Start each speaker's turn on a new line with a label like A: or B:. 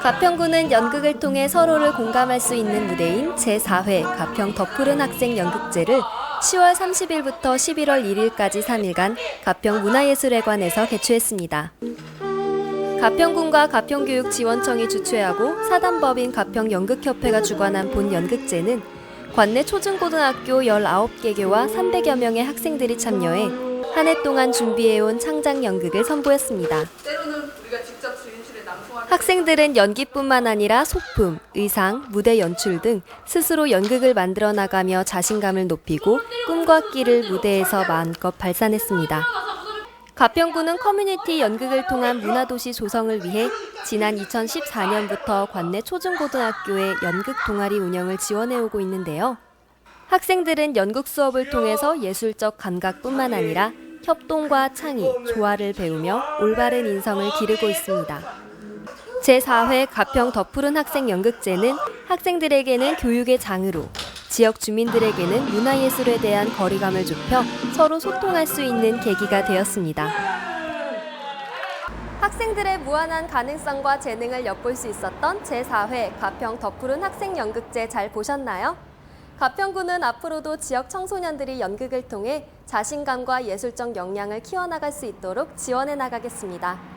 A: 가평구는 연극을 통해 서로를 공감할 수 있는 무대인 제4회 가평 덕푸른 학생 연극제를 10월 30일부터 11월 1일까지 3일간 가평 문화예술회관에서 개최했습니다. 가평군과 가평교육지원청이 주최하고 사단법인 가평연극협회가 주관한 본 연극제는 관내 초중고등학교 19개교와 300여 명의 학생들이 참여해 한 해 동안 준비해온 창작 연극을 선보였습니다. 학생들은 연기뿐만 아니라 소품, 의상, 무대 연출 등 스스로 연극을 만들어 나가며 자신감을 높이고 꿈과 끼를 무대에서 마음껏 발산했습니다. 가평구는 커뮤니티 연극을 통한 문화도시 조성을 위해 지난 2014년부터 관내 초중고등학교의 연극 동아리 운영을 지원해오고 있는데요. 학생들은 연극 수업을 통해서 예술적 감각뿐만 아니라 협동과 창의, 조화를 배우며 올바른 인성을 기르고 있습니다. 제4회 가평 덕푸른 학생 연극제는 학생들에게는 교육의 장으로, 지역 주민들에게는 문화예술에 대한 거리감을 좁혀 서로 소통할 수 있는 계기가 되었습니다. 학생들의 무한한 가능성과 재능을 엿볼 수 있었던 제4회 가평 덕푸른 학생 연극제 잘 보셨나요? 가평구는 앞으로도 지역 청소년들이 연극을 통해 자신감과 예술적 역량을 키워나갈 수 있도록 지원해 나가겠습니다.